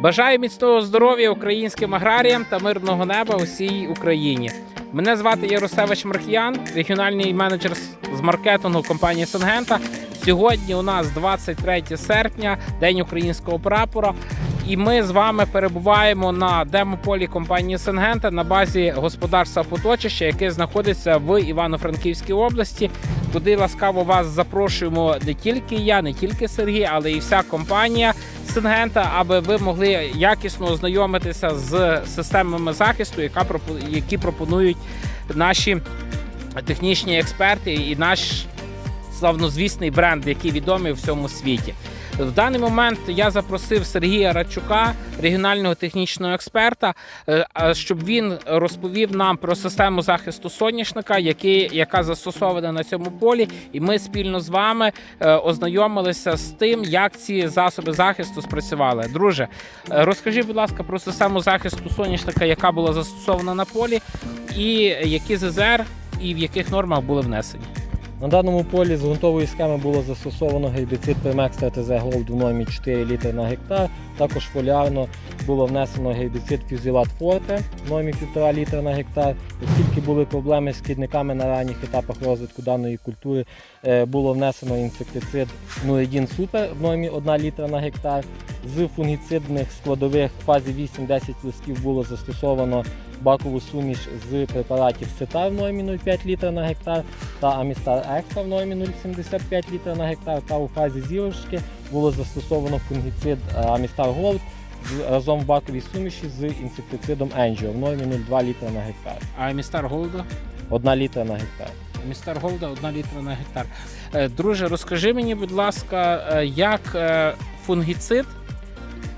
Бажаю міцного здоров'я українським аграріям та мирного неба усій Україні. Мене звати Яросевич Мархіян, регіональний менеджер з- маркетингу компанії Сенгента. Сьогодні у нас 23 серпня, день українського прапора. І ми з вами перебуваємо на демополі компанії Сенгента на базі господарства Поточище, яке знаходиться в Івано-Франківській області. Туди ласкаво вас запрошуємо не тільки я, не тільки Сергій, але і вся компанія Сингента, аби ви могли якісно ознайомитися з системами захисту, яка які пропонують наші технічні експерти і наш славнозвісний бренд, який відомий в всьому світі. В даний момент я запросив Сергія Радчука, регіонального технічного експерта, е, щоб він розповів нам про систему захисту соняшника, який, яка застосована на цьому полі, і ми спільно з вами е, ознайомилися з тим, як ці засоби захисту спрацювали. Друже, е, розкажи, будь ласка, про систему захисту соняшника, яка була застосована на полі, і які ЗЗР і в яких нормах були внесені. На даному полі з ґрунтової схеми було застосовано гербіцид Primex ТТЗ Gold в нормі 4 літри на гектар. Також фоліарно було внесено гербіцид Fusilat Forte в нормі 1,5 літра на гектар. Оскільки були проблеми з шкідниками на ранніх етапах розвитку даної культури, е, було внесено інсектицид Nuridin Super в нормі 1 літра на гектар. З фунгіцидних складових в фазі 8-10 листків було застосовано бакову суміш з препаратів Сетар в 0,5 літра на гектар та Амістар Екстра в нормі 0,75 літра на гектар та у фазі зірочки було застосовано фунгіцид е, Амістар Голд разом в баковій суміші з інсектицидом Angio в нормі 0,2 літра на гектар. А містар Голда? 1 літра на гектар. Містер Голда, одна літра на гектар. Е, Друже, розкажи мені, будь ласка, е, як фунгіцид,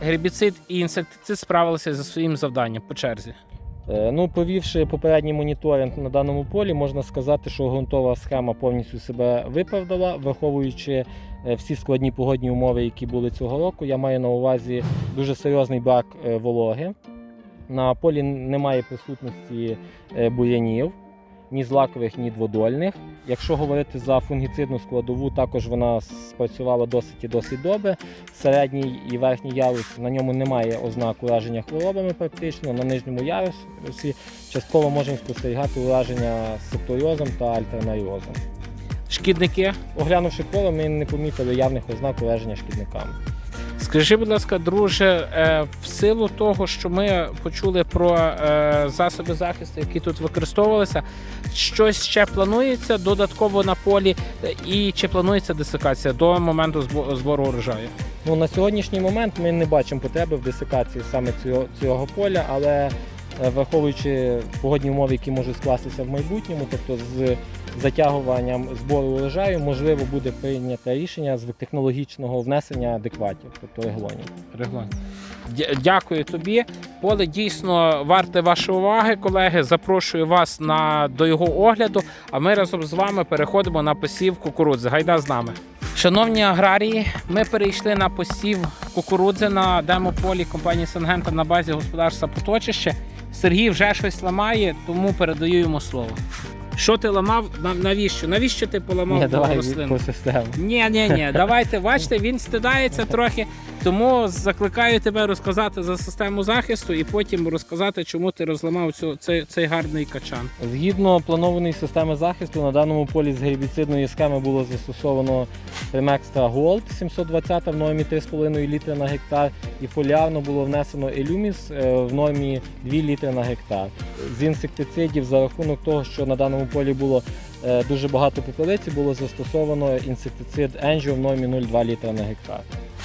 гербіцид і інсектицид справилися зі своїм завданням по черзі? Е, Ну, провівши попередній моніторинг на даному полі, можна сказати, що ґрунтова схема повністю себе виправдала, враховуючи е, всі складні погодні умови, які були цього року. Я маю на увазі дуже серйозний брак е, вологи. На полі немає присутності бур'янів, ні злакових, ні дводольних. Якщо говорити за фунгіцидну складову, також вона спрацювала досить і досить добре. Середній і верхній ярус на ньому немає ознак ураження хворобами практично. На нижньому ярусі частково можемо спостерігати ураження септоріозом та альтернаріозом. Шкідники. Оглянувши поле, ми не помітили явних ознак ураження шкідниками. Скажи, будь ласка, друже, е, в силу того, що ми почули про е, засоби захисту, які тут використовувалися, щось ще планується додатково на полі, і чи планується десикація до моменту збо- збору урожаю? Ну, на сьогоднішній момент ми не бачимо потреби в десикації саме цього, цього поля, але враховуючи погодні умови, які можуть скластися в майбутньому, тобто з затягуванням збору урожаю, можливо, буде прийнято рішення з технологічного внесення адекватів, тобто реглонів. Регламент. Дякую тобі. Поле дійсно варте вашої уваги, колеги. Запрошую вас на до його огляду. А ми разом з вами переходимо на посів кукурудзи. Гайда з нами. Шановні аграрії, ми перейшли на посів кукурудзи на демополі компанії Сенгента на базі господарства Поточище. Сергій вже щось ламає, тому передаю йому слово. Що ти ламав? Навіщо? Навіщо ти поламав Ні, давай рослину? Ні, ні, ні, давайте бачите, він стидається трохи. Тому закликаю тебе розказати за систему захисту і потім розказати, чому ти розламав цю, цей, цей гарний качан. Згідно планованої системи захисту, на даному полі з гербіцидної схеми було застосовано Primextra Gold 720 в нормі 3,5 літри на гектар, і фоліарно було внесено Елюміс в нормі 2 літри на гектар. З інсектицидів за рахунок того, що на даному полі було е, дуже багато попелиці, було застосовано інсектицид Angio в нормі 0,2 літра на гектар.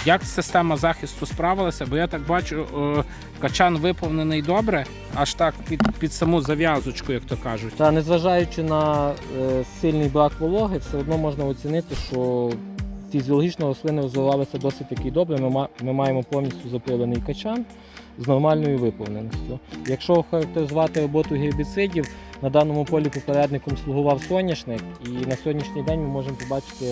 Як система захисту справилася? Бо я так бачу, е, качан виповнений добре, аж так під, під саму зав'язочку, як то кажуть. Та незважаючи на е, сильний брак вологи, все одно можна оцінити, що фізіологічно рослини розвивалися досить таки добре. Ми, ми маємо повністю запилений качан з нормальною виповненістю. Якщо характеризувати роботу гербіцидів, на даному полі попередником слугував соняшник, і на сьогоднішній день ми можемо побачити,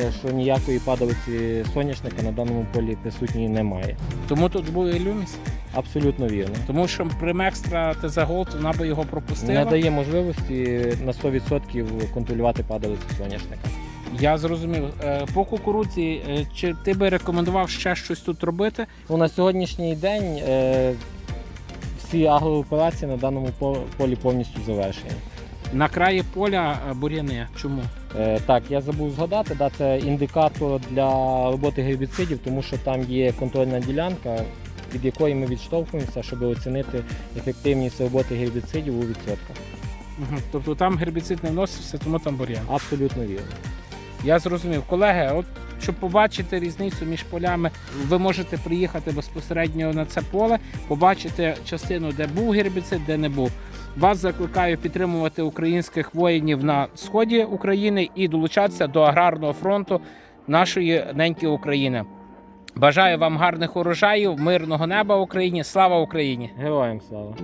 е, що ніякої падалиці соняшника на даному полі присутньої немає. Тому тут був і люміс. Абсолютно вірно. Тому що Примекстра ТЗ Голд, вона би його пропустила. Не дає можливості на 100% контролювати падалицю соняшника. Я зрозумів. Е, По кукурудзі, е, чи ти би рекомендував ще щось тут робити? Ну, на сьогоднішній день всі агрооперації на даному полі повністю завершені. На краї поля е, бур'яни. Чому? Е, так, я забув згадати, да, це індикатор для роботи гербіцидів, тому що там є контрольна ділянка, від якої ми відштовхуємося, щоб оцінити ефективність роботи гербіцидів у відсотках. Угу. Тобто там гербіцид не вносився, тому там бур'ян. Абсолютно вірно. Я зрозумів. Колеги, от щоб побачити різницю між полями, ви можете приїхати безпосередньо на це поле, побачити частину, де був гербіцид, де не був. Вас закликаю підтримувати українських воїнів на сході України і долучатися до аграрного фронту нашої неньки України. Бажаю вам гарних урожаїв, мирного неба Україні. Слава Україні! Героям слава!